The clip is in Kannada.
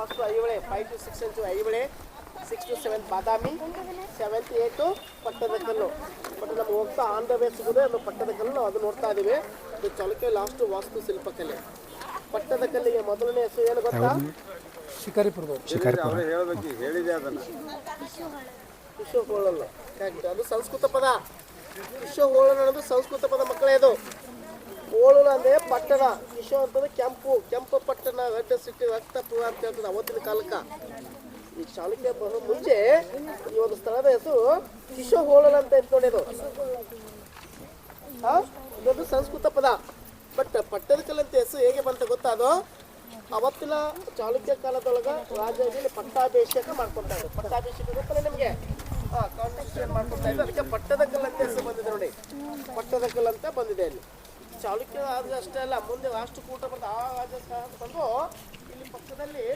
ಫಸ್ಟ್ ಐವಳೆ five to six inch Aihole six to seventh Badami seventh eight Pattadakal. But ನಮ್ಗೆ ಹೋಗ್ತಾ ಆನ್ ದ ವೇ ಸಿಗೋದೇ ಅದು ಪಟ್ಟದ ಕಲ್ಲು ನಾವು ಅದು ನೋಡ್ತಾ ಇದ್ದೀವಿ ಇದು ಚೌಲಕೆ ಲಾಸ್ಟ್ ವಾಸ್ತು ಶಿಲ್ಪಕಲೆ ಪಟ್ಟದ ಕಲ್ಲಿಗೆ ಮೊದಲನೇ ಹೆಸರು ಏನು ಗೊತ್ತಾ? ಹೇಳ್ಬೇಕು ಈಗ ಹೇಳಿದೆ ಅದನ್ನ. ಕರೆಕ್ಟ್ ಅದು ಸಂಸ್ಕೃತ ಪದ. ವಿಶ್ವಹೋಳನ ಅನ್ನೋದು ಸಂಸ್ಕೃತ ಪದ ಮಕ್ಕಳೇ ಅದು. ಹೋಳು ಅಂದ್ರೆ ಪಟ್ಟಣ. ವಿಶ್ವ ಅಂತಂದ್ರೆ ಕೆಂಪು ಕೆಂಪು ಪಟ್ಟಣ, ರೆಡ್ ಸಿಟಿ ರಕ್ತಪುರ ಅಂತ ಹೇಳ್ತದೆ ಅವತ್ತಿನ ಕಾಲಕ್ಕೆ. ಈ ಚಾಲುಕ್ಯ ಬರೋ ಮುಂಚೆ ಈ ಒಂದು ಸ್ಥಳದ ಹೆಸರು ಹೋಳಲ ಅಂತ ಇತ್ತು ನೋಡಿ ಅದು. ಇದೊಂದು ಸಂಸ್ಕೃತ ಪದ. ಬಟ್ ಪಟ್ಟದಕಲ್ ಅಂತ ಹೆಸರು ಹೇಗೆ ಬಂತ ಗೊತ್ತಾ ಅದು? ಅವತ್ತಿನ ಚಾಲುಕ್ಯ ಕಾಲದೊಳಗ ರಾಜರಿಗೆ ಪಟ್ಟಾಭಿಷೇಕ ಮಾಡ್ಕೊತಾರೆ ಪಟ್ಟಾಭಿಷೇಕ ಗೊತ್ತಲ್ಲ ನಿಮಗೆ? ಹಾ ಕಾನ್ಸ್ಟಿಟ್ಯೂಷನ್ ಮಾಡ್ಕೊತಾ ಇದ್ದಾರೆ ಅದಕ್ಕೆ ಪಟ್ಟದಕಲ್ ಅಂತ ಹೆಸರು ಬಂದಿದೆ ನೋಡಿ. ಪಟ್ಟದಕಲ್ ಅಂತ ಬಂದಿದೆ ಅಲ್ಲಿ. ಚಾಲುಕ್ಯ ಆದ್ರೆ ಅಷ್ಟೇ ಅಲ್ಲ ಮುಂದೆ ರಾಷ್ಟ್ರಕೂಟ ಬಂದು ಆ ರಾಜ ಬಂದು ಇಲ್ಲಿ ಪಕ್ಕದಲ್ಲಿ